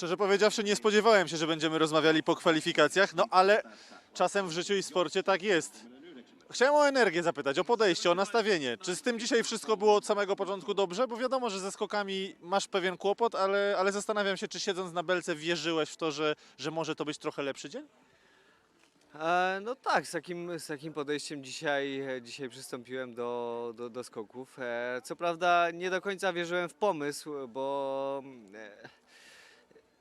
Szczerze powiedziawszy, nie spodziewałem się, że będziemy rozmawiali po kwalifikacjach, no ale czasem w życiu i sporcie tak jest. Chciałem o energię zapytać, o podejście, o nastawienie. Czy z tym dzisiaj wszystko było od samego początku dobrze? Bo wiadomo, że ze skokami masz pewien kłopot, ale, ale zastanawiam się, czy siedząc na belce wierzyłeś w to, że, że może to być trochę lepszy dzień? E, no tak, z takim, z takim podejściem dzisiaj, e, dzisiaj przystąpiłem do, do, do skoków. E, co prawda nie do końca wierzyłem w pomysł, bo e,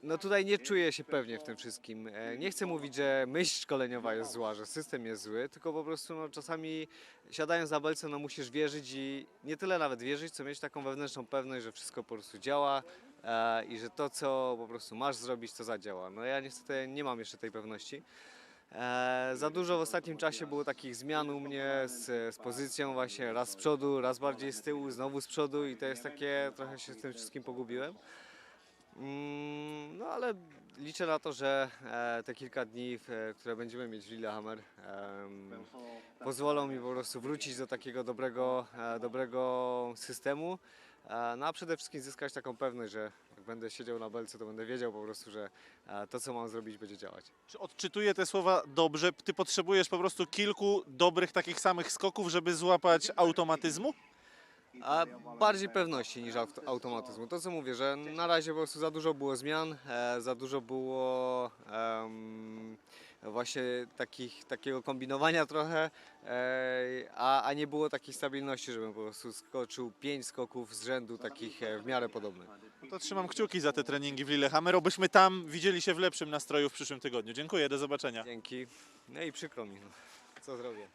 no tutaj nie czuję się pewnie w tym wszystkim. E, nie chcę mówić, że myśl szkoleniowa jest zła, że system jest zły, tylko po prostu no, czasami siadając na belce no, musisz wierzyć i nie tyle nawet wierzyć, co mieć taką wewnętrzną pewność, że wszystko po prostu działa e, i że to, co po prostu masz zrobić, to zadziała. No ja niestety nie mam jeszcze tej pewności. E, za dużo w ostatnim czasie było takich zmian u mnie z, z pozycją właśnie raz z przodu, raz bardziej z tyłu, znowu z przodu i to jest takie, trochę się z tym wszystkim pogubiłem. Mm, no ale liczę na to, że e, te kilka dni, w, które będziemy mieć w Lillehammer, pozwolą mi po prostu wrócić do takiego dobrego, e, dobrego systemu. E, no a przede wszystkim zyskać taką pewność, że jak będę siedział na belce, to będę wiedział po prostu, że e, to, co mam zrobić, będzie działać. Czy odczytuję te słowa dobrze? Ty potrzebujesz po prostu kilku dobrych takich samych skoków, żeby złapać automatyzmu? A bardziej pewności niż aut- automatyzmu. To co mówię, że na razie po prostu za dużo było zmian, e, za dużo było em, właśnie takich, takiego kombinowania trochę, e, a, a nie było takiej stabilności, żebym po prostu skoczył pięć skoków z rzędu takich e, w miarę podobnych. No to trzymam kciuki za te treningi w Lillehammer, obyśmy tam widzieli się w lepszym nastroju w przyszłym tygodniu. Dziękuję, do zobaczenia. Dzięki. No i przykro mi, no. co zrobię.